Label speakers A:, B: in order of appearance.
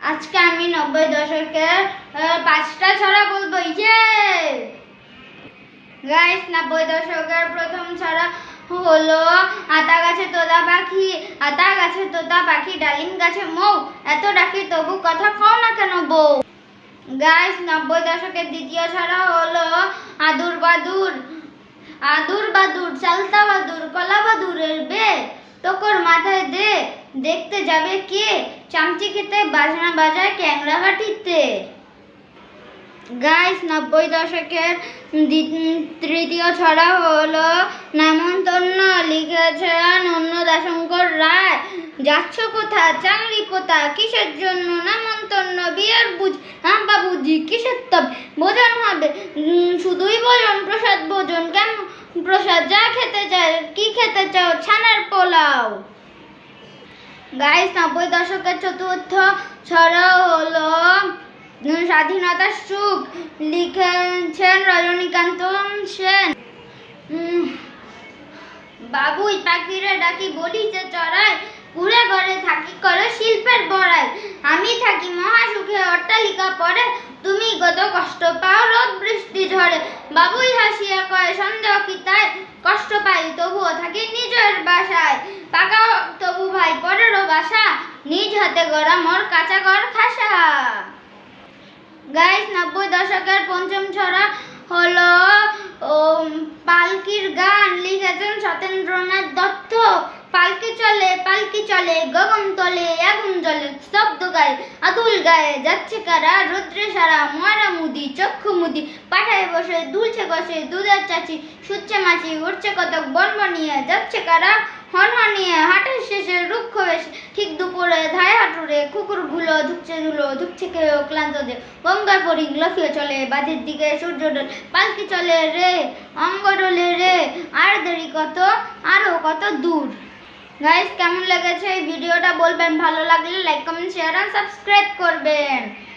A: আজকে আমি নব্বই দশকের পাঁচটা ছড়া বলব ইয়ে গাইস নব্বই দশকের প্রথম ছড়া হলো আতা গাছে তোতা পাখি, আতা গাছে তোতা পাখি, ডালিম গাছে মৌ, এত ডাকি তবু কথা কও না কেন বউ? গাইস নব্বই দশকের দ্বিতীয় ছড়া হলো আদুর বাদুর আদুর বাদুর, চালতা বাদুর, কলা বাদুরের বে তোকর মাথায় দে। দেখতে যাবে কে? চামচি খেতে বাজনা বাজায় ক্যাংরা ঘাটিতে গাইস নব্বই দশকের তৃতীয় ছড়া হলো নামন্তন্ন লিখেছেন অন্নদাশঙ্কর রায়। যাচ্ছ কোথা চাংলি পোতা কিসের জন্য নামন্তন্ন? বিয়ের বুঝ হ্যাঁ বাবুজি কিসের তব? ভোজন হবে। শুধুই ভোজন, প্রসাদ ভোজন। কেন প্রসাদ? যা খেতে চায়, কি খেতে চাও? ছানার পোলাও। গাইস দশকের চতুর্থ ছড়া হলো স্বাধীনতার সুখ। লিখেছেন রজনীকান্ত সেন। বাবুই পাখিরে ডাকি বলি যে চড়াই কুড়ে ঘরে থাকি করে শিল্পের বড়াই। আমি থাকি মহাসুখে অট্টালিকা পরে। তুমি কত কষ্ট পাও রোদ বৃষ্টি ঝড়ে। বাবুই হাসিয়া কয়, সন্দেহ কি তাই? কষ্ট পাই, তবুও থাকি নিজের বাসায়। বাসা, নিজ হাতে গড়া মোর কাঁচা ঘর খাসা। গাইস, নব্বই দশকের পঞ্চম ছড়া হলো পালকির গান লিখেছেন সতেন্দ্রনাথ দত্ত। পালকি চলে পালকি চলে, গগন তলে, আগুন জলে শব্দ গায়ে, আদুল গায়ে যাচ্ছে কারা? রুদ্রে সারা, ময়রা মুদি, চক্ষু মুদি, পাঠায় বসে, দুলছে বসে দুধের চাচি, সুচ্ছে মাছি উঠছে কতক বনবনিয়ে যাচ্ছে কারা? হনহনিয়ে হাটের শেষে বেশি ঠিক দুপুরে ধায় হাঁটুরে কুকুরগুলো ধুকছে ধুলো ধুকছে কেউ ক্লান্ত দে। গঙ্গার পরি লফিয়ে চলে, বাঁধের দিকে সূর্য ডোল পালকি চলে রে, অঙ্গ ডোলে রে। আর দেরি কত আরও কত দূর। গাইস কেমন লেগেছে এই ভিডিওটা বলবেন? ভালো লাগলে লাইক কমেন্ট শেয়ার আর সাবস্ক্রাইব করবেন।